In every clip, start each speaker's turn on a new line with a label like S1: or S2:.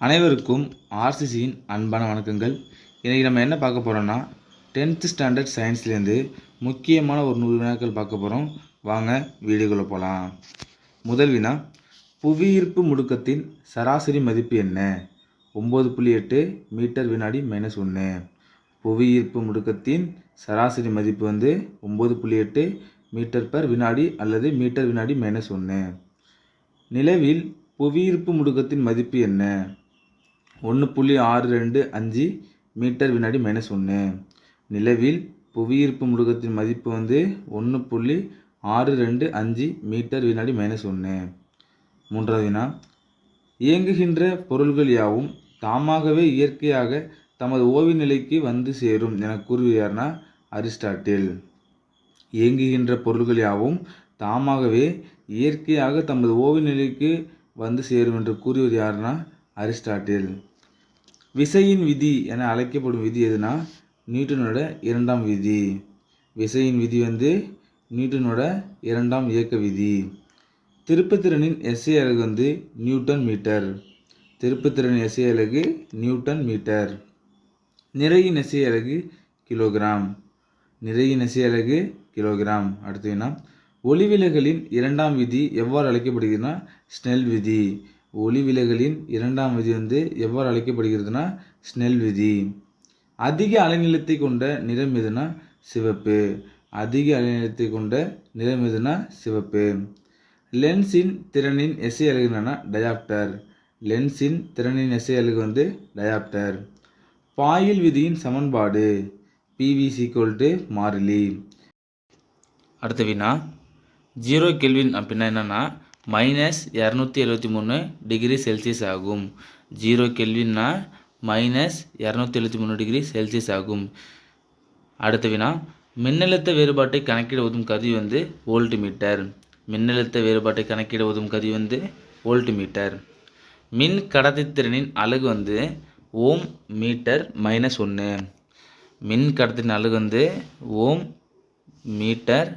S1: அனைவருக்கும் ஆர்சிசியின் அன்பான வணக்கங்கள். இன்றைக்கி நம்ம என்ன பார்க்க போகிறோம்னா டென்த்து ஸ்டாண்டர்ட் சயின்ஸ்லேருந்து முக்கியமான ஒரு நூறு வினாக்கள் பார்க்க போகிறோம் வாங்க வீடியோக்குள்ளே போகலாம் முதல் வினா புவியீர்ப்பு முடுக்கத்தின் சராசரி மதிப்பு என்ன? ஒம்பது புள்ளி எட்டு மீட்டர் வினாடி மைனஸ் ஒன்று புவியீர்ப்பு முடுக்கத்தின் சராசரி மதிப்பு வந்து ஒம்பது புள்ளி எட்டு மீட்டர் பர் வினாடி அல்லது மீட்டர் வினாடி மைனஸ் ஒன்று நிலவில் புவியீர்ப்பு முடுக்கத்தின் மதிப்பு என்ன? ஒன்று புள்ளி ஆறு ரெண்டு அஞ்சு மீட்டர் வினாடி மைனஸ் ஒன்று நிலவில் புவியீர்ப்பு முருகத்தின் மதிப்பு வந்து ஒன்று புள்ளி ஆறு ரெண்டு அஞ்சு மீட்டர் வினாடி மைனஸ் ஒன்று மூன்றாவது வினா. இயங்குகின்ற பொருள்கள் யாவும் தாமாகவே இயற்கையாக தமது ஓய்வு நிலைக்கு வந்து சேரும் என கூறுகிறார்னா அரிஸ்டாட்டில். இயங்குகின்ற பொருள்கள் யாவும் தாமாகவே இயற்கையாக தமது ஓய்வு நிலைக்கு வந்து சேரும் என்று கூறுவது யாருன்னா அரிஸ்டாட்டில். விசையின் விதி என அழைக்கப்படும் விதி எதுனா நியூட்டனோட இரண்டாம் விதி. விசையின் விதி வந்து நியூட்டனோட இரண்டாம் இயக்க விதி. திருப்புத்திறனின் எஸ்ஐ அலகு வந்து நியூட்டன் மீட்டர். திருப்புத்திறன் எஸ்ஐ அலகு நியூட்டன் மீட்டர். நிறையின் எஸ்ஐ அலகு கிலோகிராம். நிறையின் எஸ்ஐ அலகு கிலோகிராம். அடுத்ததுன்னா ஒளிவிலகலின் இரண்டாம் விதி எவ்வாறு அழைக்கப்படுகிறதுனா ஸ்னெல் விதி. ஒளி விலகலின் இரண்டாம் விதி வந்து எவ்வாறு அழைக்கப்படுகிறதுனா ஸ்னெல் விதி. அதிக அலைநிலத்தை கொண்ட நிறம் எதுனா சிவப்பு. அதிக அலைநிலத்தை கொண்ட நிறம் எதுனா சிவப்பு. லென்ஸின் திறனின் எசை அலகு என்னன்னா டயாப்டர். லென்ஸின் திறனின் எசை அழகு வந்து டயாப்டர். பாயில் விதியின் சமன்பாடு பிவிசி கோல்ட்டு மாறிலி. அடுத்த வினா ஜீரோ கெல்வின் அப்படின்னா என்னென்னா மைனஸ் இரநூத்தி எழுபத்தி மூணு டிகிரி செல்சியஸ் ஆகும். ஜீரோ கெல்வின்னா மைனஸ் இரநூத்தி எழுபத்தி மூணு டிகிரி செல்சியஸ் ஆகும். அடுத்த வினா மின்னழுத்த வேறுபாட்டை கணக்கிட உதவும் கருவி வந்து வோல்ட் மீட்டர் மின்னழுத்த வேறுபாட்டை கணக்கிட உதவும் கருவி வந்து வோல்ட் மீட்டர் மின் கடத்தித்திறனின் அலகு வந்து ஓம் மீட்டர் மைனஸ் ஒன்று மின் கடத்தின் அலகு வந்து ஓம் மீட்டர்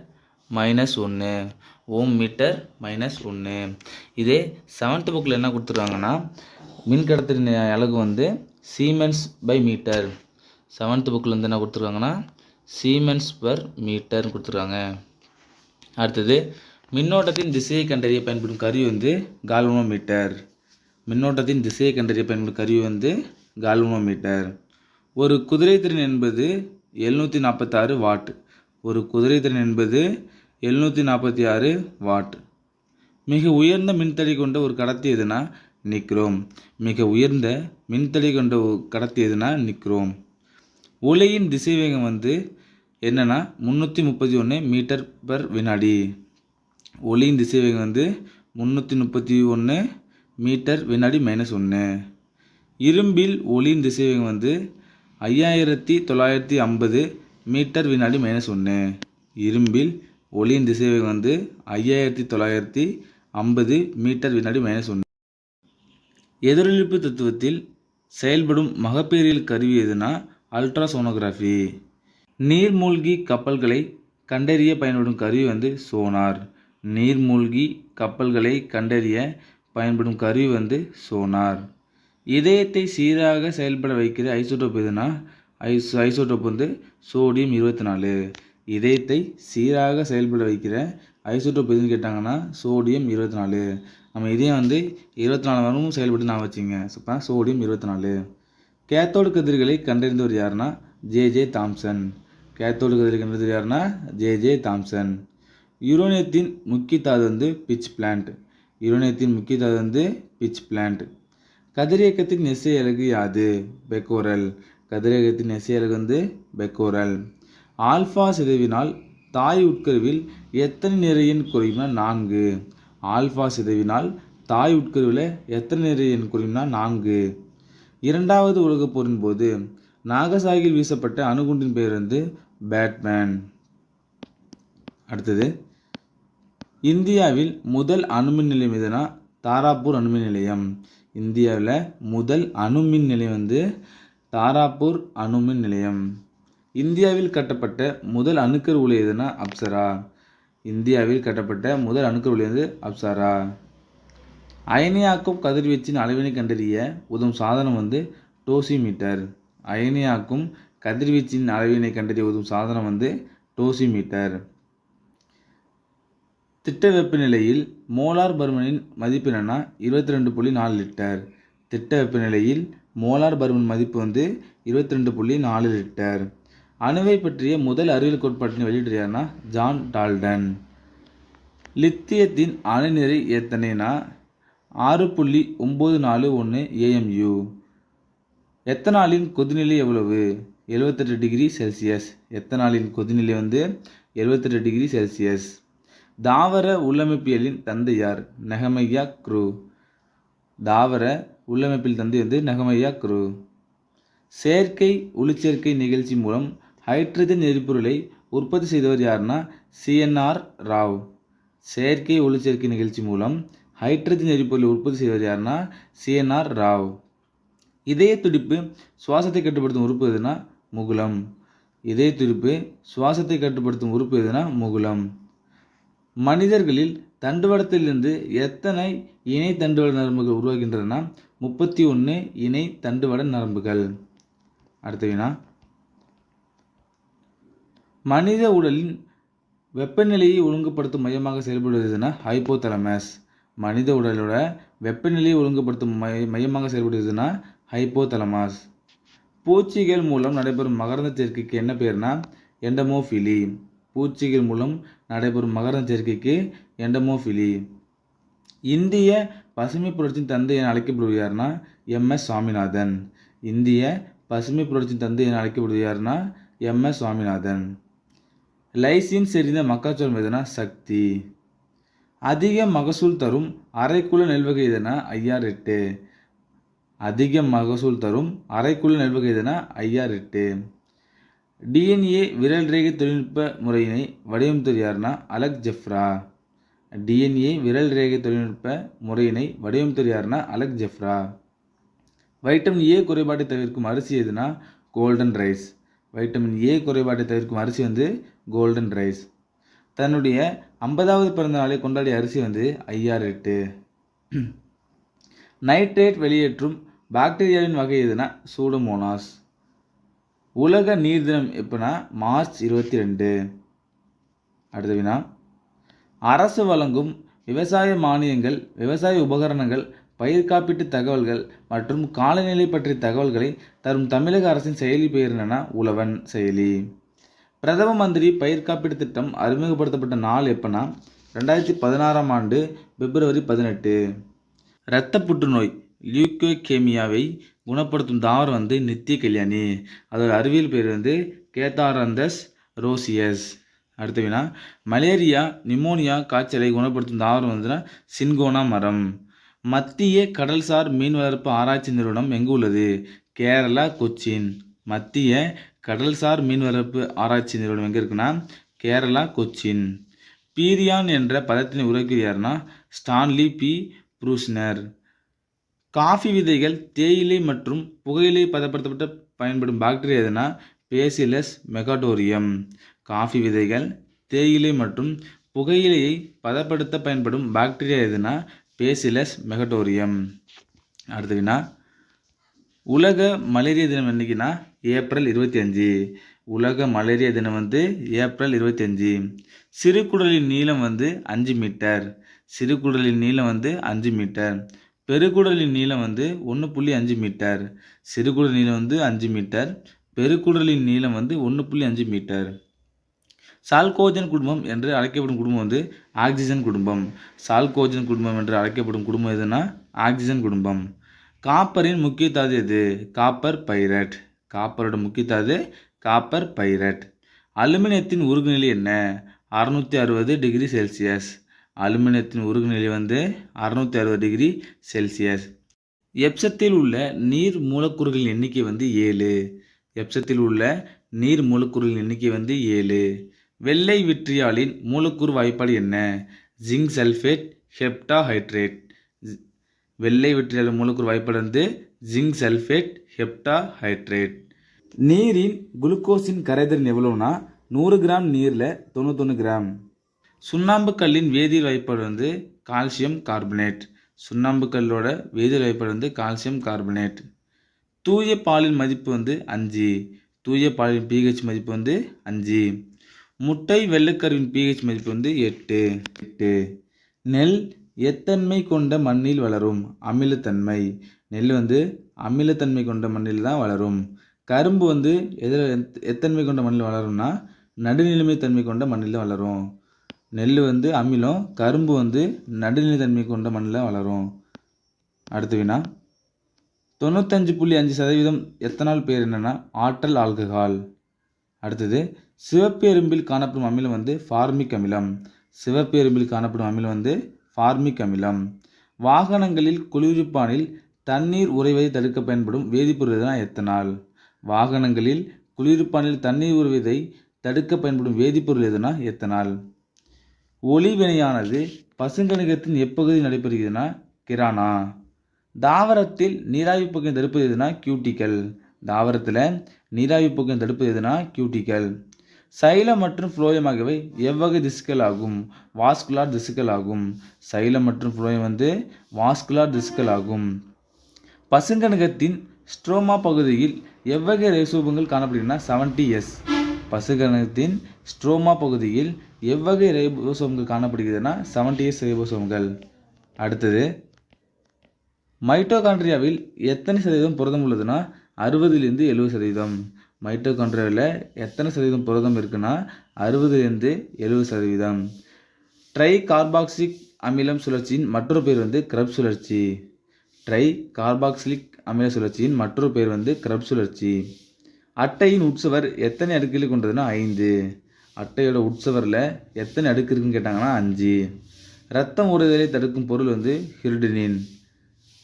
S1: மைனஸ் ஒன்று ஓம் மீட்டர் மைனஸ் ஒன்று. இதே செவன்த் புக்கில் என்ன கொடுத்துருக்காங்கன்னா மின் கடத்தின் அலகு வந்து சீமென்ஸ் பை மீட்டர் செவன்த் புக்கில் வந்து என்ன கொடுத்துருக்காங்கன்னா சீமென்ஸ் பர் மீட்டர்னு கொடுத்துருக்காங்க. அடுத்தது மின்னோட்டத்தின் திசையை கண்டறிய பயன்படும் கருவி வந்து கால்வனோமீட்டர் மின்னோட்டத்தின் திசையை கண்டறிய பயன்படும் கருவி வந்து கால்வனோமீட்டர் ஒரு குதிரைத்திறன் என்பது எழுநூற்றி நாற்பத்தாறு வாட். ஒரு குதிரைத்திறன் என்பது எழுநூற்றி நாற்பத்தி ஆறு வாட். மிக உயர்ந்த மின்தடை கொண்ட ஒரு கடத்தி எதுனா நிக்ரோம். மிக உயர்ந்த மின்தடை கொண்ட கடத்தி எதுனா நிக்ரோம். ஒளியின் திசைவேகம் வந்து என்னென்னா முந்நூற்றி முப்பத்தி ஒன்று மீட்டர் பர் வினாடி. ஒளியின் திசைவேகம் வந்து முந்நூற்றி முப்பத்தி ஒன்று மீட்டர் வினாடி மைனஸ் ஒன்று இரும்பில் ஒளியின் திசைவேகம் வந்து ஐயாயிரத்தி தொள்ளாயிரத்தி ஐம்பது மீட்டர் வினாடி மைனஸ் ஒன்று இரும்பில் ஒளியின் திசைவேகம் வந்து ஐயாயிரத்தி தொள்ளாயிரத்தி ஐம்பது மீட்டர் வினாடி மைனஸ் ஒன்று. எதிரொலிப்பு தத்துவத்தில் செயல்படும் மகப்பேறியல் கருவி எதுனா அல்ட்ராசோனோகிராஃபி நீர்மூழ்கி கப்பல்களை கண்டறிய பயன்படும் கருவி வந்து சோனார் நீர்மூழ்கி கப்பல்களை கண்டறிய பயன்படும் கருவி வந்து சோனார் இதயத்தை சீராக செயல்பட வைக்கிற ஐசோடோப் எதுனா? ஐஸ் ஐசோடோப் வந்து சோடியம் இருபத்தி நாலு. இதயத்தை சீராக செயல்பட வைக்கிற ஐசோடோப் எதுன்னு கேட்டாங்கன்னா சோடியம் இருபத்தி நாலு நம்ம இதயம் வந்து இருபத்தி நாலு வாரமும் செயல்பட்டு நான் வச்சுங்க இப்போ சோடியம் இருபத்தி நாலு கேத்தோடு கதிர்களை கண்டறிந்தவர் யாருன்னா ஜே ஜே தாம்சன். கேத்தோடு கதிரை கண்டறிந்தவர் யாருன்னா ஜே ஜே தாம்சன். யுரோனியத்தின் முக்கிய தாது வந்து பிச் பிளான்ட். யுரோனியத்தின் முக்கிய தாது வந்து பிச் பிளான்ட். கதிரியக்கத்தின் நெசை அலகு யாது? பெக்கோரல். கதிரியக்கத்தின் நெசை அழகு வந்து பெக்கோரல். ஆல்ஃபா சிதைவினால் தாய் உட்கருவில் எத்தனை நிறையின் குறையும்னா நான்கு. ஆல்ஃபா சிதைவினால் தாய் உட்கருவில் எத்தனை நிறையின் குறையும்னா நான்கு. இரண்டாவது உலகப் போரின் போது நாகசாகியில் வீசப்பட்ட அணுகுண்டின் பெயர் வந்து பேட்மேன். அடுத்தது இந்தியாவில் முதல் அணுமின் நிலையம் எதுனா தாராப்பூர் அணுமின் நிலையம். இந்தியாவில் முதல் அணுமின் நிலையம் வந்து தாராப்பூர் அணுமின் நிலையம். இந்தியாவில் கட்டப்பட்ட முதல் அணுக்கர் உலை எதுனா அப்சரா. இந்தியாவில் கட்டப்பட்ட முதல் அணுக்கரு உலை வந்து அப்சரா. அயனியாக்கும் கதிர்வீச்சின் அளவினை கண்டறிய உதவும் சாதனம் வந்து டோசிமீட்டர். அயனியாக்கும் கதிர்வீச்சின் அளவினை கண்டறிய உதவும் சாதனம் வந்து டோசிமீட்டர். திட்ட வெப்பநிலையில் மோலார் பருமனின் மதிப்பு என்னென்னா இருபத்தி ரெண்டு புள்ளி நாலு லிட்டர். திட்ட வெப்பநிலையில் மோலார் பருமன் மதிப்பு வந்து இருபத்தி ரெண்டு புள்ளி நாலு லிட்டர். அணுவை பற்றிய முதல் அறிவியல் கோட்பாட்டினை வெளியிட்டது யாருன்னா ஜான் டால்டன். லித்தியத்தின் அணுநிறை எத்தனைனா ஆறு புள்ளி ஒம்பது நாலு ஒன்று ஏஎம்யூ எத்தனாலின் கொதிநிலை எவ்வளவு? எழுபத்தெட்டு டிகிரி செல்சியஸ். எத்தனாலின் கொதிநிலை வந்து எழுபத்தெட்டு டிகிரி செல்சியஸ். தாவர உள்ளமைப்பியலின் தந்தை யார்? நெகமையா குரூ. தாவர உள்ளமைப்பில் தந்தை வந்து நெகமையா குரு. செயற்கை ஒளிச்சேர்க்கை நிகழ்ச்சி மூலம் ஹைட்ரஜன் எரிபொருளை உற்பத்தி செய்தவர் யாருன்னா சிஎன்ஆர் ராவ். செயற்கை ஒளிச்சேர்க்கை நிகழ்ச்சி மூலம் ஹைட்ரஜன் எரிபொருளை உற்பத்தி செய்தவர் யாருன்னா சிஎன்ஆர் ராவ். இதய துடிப்பு சுவாசத்தை கட்டுப்படுத்தும் உறுப்பு எதுனா முகுலம். இதய துடிப்பு சுவாசத்தை கட்டுப்படுத்தும் உறுப்பு எதுனா முகுலம். மனிதர்களில் தண்டுவடத்திலிருந்து எத்தனை இணை தண்டுவட நரம்புகள் உருவாகின்றன? முப்பத்தி ஒன்று இணை தண்டுவட நரம்புகள். அடுத்த வினா மனித உடலின் வெப்பநிலையை ஒழுங்குபடுத்தும் மையமாக செயல்படுவதுன்னா ஹைப்போதலமஸ் மனித உடலோட வெப்பநிலையை ஒழுங்குபடுத்தும் மைய மையமாக செயல்படுவதுன்னா ஹைப்போதலமாஸ் பூச்சிகள் மூலம் நடைபெறும் மகரந்த சேர்க்கைக்கு என்ன பேர்னா எண்டமோஃபிலி பூச்சிகள் மூலம் நடைபெறும் மகரந்த சேர்க்கைக்கு எண்டமோஃபிலி இந்திய பசுமை புரட்சியின் தந்தை என அழைக்கப்படுவது யாருன்னா எம்எஸ் சுவாமிநாதன். இந்திய பசுமை புரட்சியின் தந்தை என அழைக்கப்படுவது யாருன்னா எம்எஸ் சுவாமிநாதன். லைசின் செறிந்த மக்காச்சோளம் எதுனா சக்தி. அதிக மகசூல் தரும் அரைக்குள்ள நெல்வகை எதுனா ஐஆர் எட்டு. அதிக மகசூல் தரும் அரைக்குள்ள நெல்வகை எதுனா ஐஆர் எட்டு. டிஎன்ஏ விரல் ரேகை தொழில்நுட்ப முறையினை வடிவமைத்தது யாருன்னா அலக் ஜெஃப்ரா. டிஎன்ஏ விரல் ரேகை தொழில்நுட்ப முறையினை வடிவமைத்தது யாருன்னா அலக் ஜெஃப்ரா. வைட்டமின் ஏ குறைபாட்டை தவிர்க்கும் அரிசி எதுனா கோல்டன் ரைஸ். வைட்டமின் ஏ குறைபாட்டை தவிர்க்கும் அரிசி வந்து கோல்டன் ரைஸ் தன்னுடைய ஐம்பதாவது பிறந்த நாளை கொண்டாடிய அரிசி வந்து ஐஆர் எட்டு. நைட்ரேட் வெளியேற்றும் பாக்டீரியாவின் வகை எதுனா சூடோமோனாஸ் உலக நீர் தினம் எப்போனா மார்ச் இருபத்தி ரெண்டு அடுத்த வினா. அரசு வழங்கும் விவசாய மானியங்கள் விவசாய உபகரணங்கள் பயிர் காப்பீட்டு தகவல்கள் மற்றும் காலநிலை பற்றிய தகவல்களை தரும் தமிழக அரசின் செயலி பெயர் என்னன்னா உழவன் செயலி. பிரதம மந்திரி பயிர் காப்பீடு திட்டம் அறிமுகப்படுத்தப்பட்ட நாள் எப்போனா ரெண்டாயிரத்தி பதினாறாம் ஆண்டு பிப்ரவரி பதினெட்டு. இரத்த புற்றுநோய் லியூக்கோகேமியாவை குணப்படுத்தும் தாவரம் வந்து நித்திய கல்யாணி. அதோட அறிவியல் பேர் வந்து கேத்தாரந்தஸ் ரோசியஸ். அடுத்த வினா மலேரியா நிமோனியா காய்ச்சலை குணப்படுத்தும் தாவரம் வந்துன்னா சின்கோனா மரம். மத்திய கடல்சார் மீன் வளர்ப்பு ஆராய்ச்சி நிறுவனம் எங்கு உள்ளது? கேரளா கொச்சின். மத்திய கடல்சார் மீன் வளர்ப்பு ஆராய்ச்சி நிறுவனம் எங்கே இருக்குன்னா கேரளா கொச்சின். பீரியான் என்ற பதத்தினை உருவாக்கியது யாருன்னா ஸ்டான்லி பி. ப்ரூஸ்னர் காஃபி விதைகள் தேயிலை மற்றும் புகையிலை பதப்படுத்தப்பட்ட பயன்படும் பாக்டீரியா எதுனா பேசிலஸ் மெகாடோரியம். காஃபி விதைகள் தேயிலை மற்றும் புகையிலையை பதப்படுத்த பயன்படும் பாக்டீரியா எதுனா பேசிலஸ் மெகடோரியம். அடுத்த உலக மலேரியா தினம் என்னைக்குன்னா ஏப்ரல் இருபத்தி அஞ்சு. உலக மலேரியா தினம் வந்து ஏப்ரல் இருபத்தி அஞ்சு. சிறுகுடலின் நீளம் வந்து அஞ்சு மீட்டர். சிறுகுடலின் நீளம் வந்து அஞ்சு மீட்டர். பெருக்குடலின் நீளம் வந்து ஒன்று புள்ளி அஞ்சு மீட்டர். சிறுகுடல் நீளம் வந்து அஞ்சு மீட்டர். பெருக்குடலின் நீளம் வந்து ஒன்று புள்ளி அஞ்சு மீட்டர். சால்கோஜன் குடும்பம் என்று அழைக்கப்படும் குடும்பம் வந்து ஆக்சிஜன் குடும்பம். சால்கோஜன் குடும்பம் என்று அழைக்கப்படும் குடும்பம் எதுனா? ஆக்சிஜன் குடும்பம். காப்பரின் முக்கிய தாது எது? Copper pyrite. காப்பரோட முக்கியத்தாது காப்பர் பைரட். அலுமினியத்தின் உருகுநிலை என்ன? அறுநூற்றி அறுபது டிகிரி செல்சியஸ். அலுமினியத்தின் உருகுநிலை வந்து அறுநூற்றி அறுபது டிகிரி செல்சியஸ். எப்சத்தில் உள்ள நீர் மூலக்கூறுகளின் எண்ணிக்கை வந்து ஏழு. எப்சத்தில் உள்ள நீர் மூலக்கூறுகளின் எண்ணிக்கை வந்து ஏழு. வெள்ளை விட்ரியாலின் மூலக்கூறு வாய்ப்பாடு என்ன? Zinc sulphate heptahydrate. வெள்ளை விட்ரியாலின் மூலக்கூறு வாய்ப்பாடு வந்து ஜிங்க் சல்ஃபேட் ஹெப்டாஹைட்ரேட். நீரின் குளுக்கோஸின் கரைதிறன் எவ்வளோனா நூறு கிராம் நீரில் தொண்ணூத்தொன்று கிராம். சுண்ணாம்பு கல்லின் வேதியியல் வாய்ப்பாடு வந்து கால்சியம் கார்பனேட். சுண்ணாம்பு கல்லோட வேதியியல் வாய்ப்பாடு வந்து கால்சியம் கார்பனேட். தூய பாலின் மதிப்பு வந்து அஞ்சு. தூய பாலின் பிஹெச் மதிப்பு வந்து அஞ்சு. முட்டை வெள்ளைக்கருவின் பிஹெச் மதிப்பு வந்து எட்டு. எட்டு. நெல் எத்தன்மை கொண்ட மண்ணில் வளரும். அமிலத்தன்மை. நெல் வந்து அமிலத்தன்மை கொண்ட மண்ணில் தான் வளரும். கரும்பு வந்து எதில் எத்- எத்தன்மை கொண்ட மண்ணில் வளரும்னா நடுநிலைமை தன்மை கொண்ட மண்ணில் வளரும். நெல் வந்து அமிலம் கரும்பு வந்து நடுநிலை தன்மை கொண்ட மண்ணில் வளரும். அடுத்து வினா தொண்ணூத்தஞ்சு புள்ளி அஞ்சு சதவீதம் எத்தனால் பேர் என்னன்னா ஆற்றல் ஆல்கஹால். அடுத்தது சிவப்பு எறும்பில் காணப்படும் அமிலம் வந்து ஃபார்மிக் அமிலம். சிவப்பு எறும்பில் காணப்படும் அமிலம் வந்து ஃபார்மிக் அமிலம். வாகனங்களில் குளிர்ப்பானில் தண்ணீர் உறைவதை தடுக்க பயன்படும் வேதிப்பொருள் தான் எத்தனால்? வாகனங்களில் குளிர்பானில் தண்ணீர் உருவதை தடுக்க பயன்படும் வேதிப்பொருள் எதுனா எத்தனால்? ஒளிவினையானது பசுங்கணிகத்தின் எப்பகுதியில் நடைபெறுகிறதுனா கிரானா. தாவரத்தில் நீராவி பக்கம் தடுப்பது எதுனா கியூட்டிக்கல் தாவரத்தில் நீராவி பக்கம் தடுப்பது எதுனா கியூட்டிக்கல் சைலம் மற்றும் ஃப்ளோயம் ஆகியவை எவ்வகை திசுக்கள் ஆகும்? வாஸ்குலார் திசுக்கள் ஆகும். சைலம் மற்றும் ஃப்ளோயம் வந்து வாஸ்குலார் திசுக்கள் ஆகும். பசுங்கணகத்தின் ஸ்ட்ரோமா பகுதியில் எவ்வகை ரைசோபங்கள் காணப்படுகின்றன? செவன்டி எஸ் பசுகணத்தின் ஸ்ட்ரோமா பகுதியில் எவ்வகை ரைபோசோம்கள் காணப்படுகிறதுனா செவன்டி எஸ் ரைபோசோம்கள். அடுத்தது மைட்டோகாண்ட்ரியாவில் எத்தனை சதவீதம் புரதம் உள்ளதுன்னா அறுபதுலேருந்து எழுபது சதவீதம். மைட்டோகாண்ட்ரியாவில் எத்தனை சதவீதம் புரதம் இருக்குன்னா அறுபதுலேருந்து எழுபது சதவீதம். ட்ரை கார்பாக்சிக் அமிலம் சுழற்சியின் மற்றொரு பேர் வந்து கிரப் சுழற்சி. ட்ரை கார்பாக்சிலிக் அமில சுழற்சியின் மற்றொரு பேர் வந்து கிரப் சுழற்சி. அட்டையின் உட்சவர் எத்தனை அடுக்குகளை கொண்டதுன்னா ஐந்து. அட்டையோட உட்சவரில் எத்தனை அடுக்கு இருக்குன்னு கேட்டாங்கன்னா அஞ்சு. ரத்தம் ஊறுதலை தடுக்கும் பொருள் வந்து ஹிருடினின்.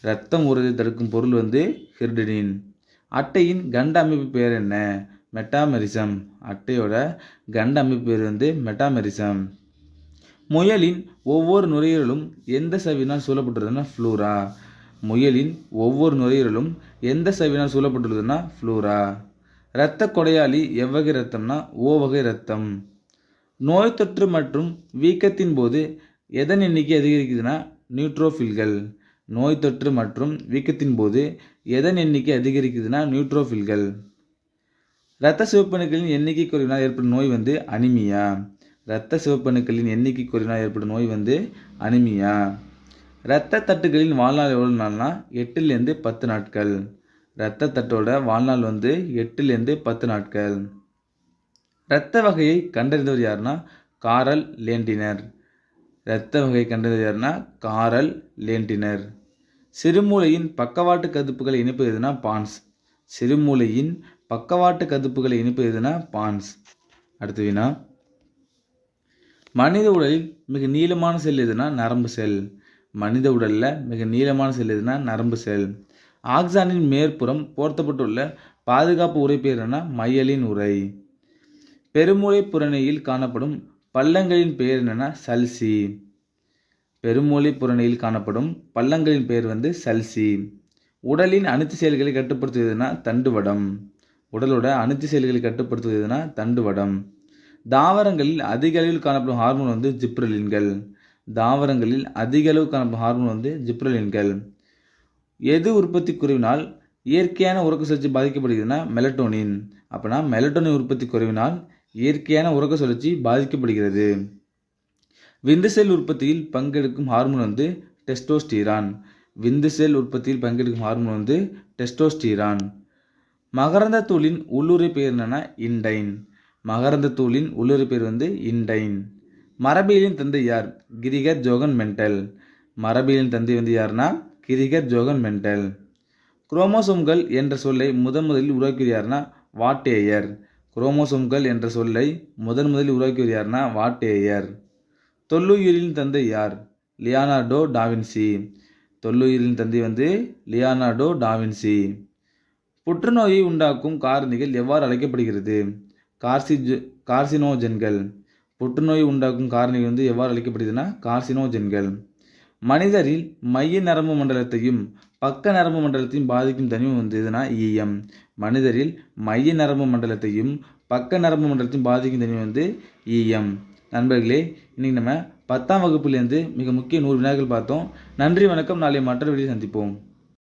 S1: ரத்தம் ஊறுதலை தடுக்கும் பொருள் வந்து ஹிருடினின். அட்டையின் கண்ட அமைப்பு பேர் என்ன? மெட்டாமெரிசம். அட்டையோட கண்ட அமைப்பு பேர் வந்து மெட்டாமெரிசம். முயலின் ஒவ்வொரு நுரையீரலும் எந்த சவினால் சூழப்பட்டுறதுன்னா ஃப்ளூரா. முயலின் ஒவ்வொரு நுரையீரலும் எந்த சவினால் சூழப்பட்டுள்ளதுன்னா ஃப்ளூரா. இரத்த கொடையாளி எவ்வகை ரத்தம்னா ஓ வகை இரத்தம். நோய் தொற்று மற்றும் வீக்கத்தின் போது எதன் எண்ணிக்கை அதிகரிக்குதுன்னா நியூட்ரோஃபில்கள். நோய் தொற்று மற்றும் வீக்கத்தின் போது எதன் எண்ணிக்கை அதிகரிக்குதுன்னா நியூட்ரோஃபில்கள். இரத்த சிவப்பணுக்களின் எண்ணிக்கை குறைவினால் ஏற்படும் நோய் வந்து அனிமியா. இரத்த சிவப்பணுக்களின் எண்ணிக்கை குறைவினால் ஏற்படும் நோய் வந்து அனிமியா. இரத்த தட்டுகளின் வாழ்நாள் எவ்வளோ நாள்னா? எட்டுலேருந்து பத்து நாட்கள். இரத்த தட்டோட வாழ்நாள் வந்து எட்டுலேருந்து பத்து நாட்கள். இரத்த வகையை கண்டறிந்தவர் யாருன்னா? காரல் லேண்டினர். இரத்த வகையை கண்டறிந்தவர் யாருன்னா? காரல் லேண்டினர். சிறுமூளையின் பக்கவாட்டு கதுப்புகளை இணைப்பு எதுனா? பான்ஸ். சிறுமூளையின் பக்கவாட்டு கதுப்புகளை இணைப்பு எதுனா? பான்ஸ். அடுத்து வினா மனித உடலில் மிக நீளமான செல் எதுனா? நரம்பு செல். மனித உடலில் மிக நீளமான செல் எதுனா நரம்பு செல். ஆக்சானின் மேற்புறம் போர்த்தப்பட்டுள்ள பாதுகாப்பு உரை பேர் என்ன மையலின் உரை பெருமூளை புறணியில் காணப்படும் பள்ளங்களின் பெயர் என்னென்னா சல்சி. பெருமூளை புறணியில் காணப்படும் பள்ளங்களின் பெயர் வந்து சல்சி. உடலின் அனைத்து செயல்களை கட்டுப்படுத்துவதுனா தண்டுவடம். உடலோட அனைத்து செயல்களை கட்டுப்படுத்துவதுனா தண்டுவடம். தாவரங்களில் அதிக அளவில் காணப்படும் ஹார்மோன் வந்து ஜிப்ரலின்கள். தாவரங்களில் அதிக அளவு காணப்படும் ஹார்மோன் வந்து ஜிப்ரலின்கள் எது உற்பத்தி குறைவினால் இயற்கையான உறக்க சுழற்சி பாதிக்கப்படுகிறதுனா மெலட்டோனின் அப்போனா மெலட்டோனின் உற்பத்தி குறைவினால் இயற்கையான உறக்க சுழற்சி பாதிக்கப்படுகிறது. விந்து செல் உற்பத்தியில் பங்கெடுக்கும் ஹார்மோன் வந்து டெஸ்டோஸ்டீரான் விந்து செல் உற்பத்தியில் பங்கெடுக்கும் ஹார்மோன் வந்து டெஸ்டோஸ்டீரான் மகரந்த தூளின் உள்ளுரை பேர் என்னென்னா இண்டைன் மகரந்த தூளின் உள்ளுரை பேர் வந்து இண்டைன் மரபியலின் தந்தை யார்? கிரிகர் ஜோகன் மென்டல் மரபியலின் தந்தை வந்து யாருன்னா கிரிகர் ஜோகன் மென்டல் குரோமோசோம்கள் என்ற சொல்லை முதன் முதலில் உருவாக்கியவர் யாருன்னா வாட்டேயர். குரோமோசோம்கள் என்ற சொல்லை முதன் முதலில் உருவாக்கியவர் யாருன்னா வாட்டேயர். தொல்லுயிரின் தந்தை யார்? லியானார்டோ டாவின்சி தொல்லுயிரின் தந்தை வந்து லியானார்டோ டாவின்சி புற்றுநோயை உண்டாக்கும் காரணிகள் எவ்வாறு அழைக்கப்படுகிறது? கார்சிஜ் கார்சினோஜென்கள். புற்றுநோய் உண்டாக்கும் காரணிகள் வந்து எவ்வாறு அழைக்கப்படுதுன்னா கார்சினோஜென்கள். மனிதரில் மைய நரம்பு மண்டலத்தையும் பக்க நரம்பு மண்டலத்தையும் பாதிக்கும் தனிமை வந்து எதுனா ஈயம் மனிதரில் மைய நரம்பு மண்டலத்தையும் பக்க நரம்பு மண்டலத்தையும் பாதிக்கும் தனிமை வந்து ஈயம் நண்பர்களே இன்றைக்கி நம்ம பத்தாம் வகுப்புலேருந்து மிக முக்கிய நூறு வினாக்கள் பார்த்தோம். நன்றி வணக்கம். நாளை மற்ற வீடியோ சந்திப்போம்.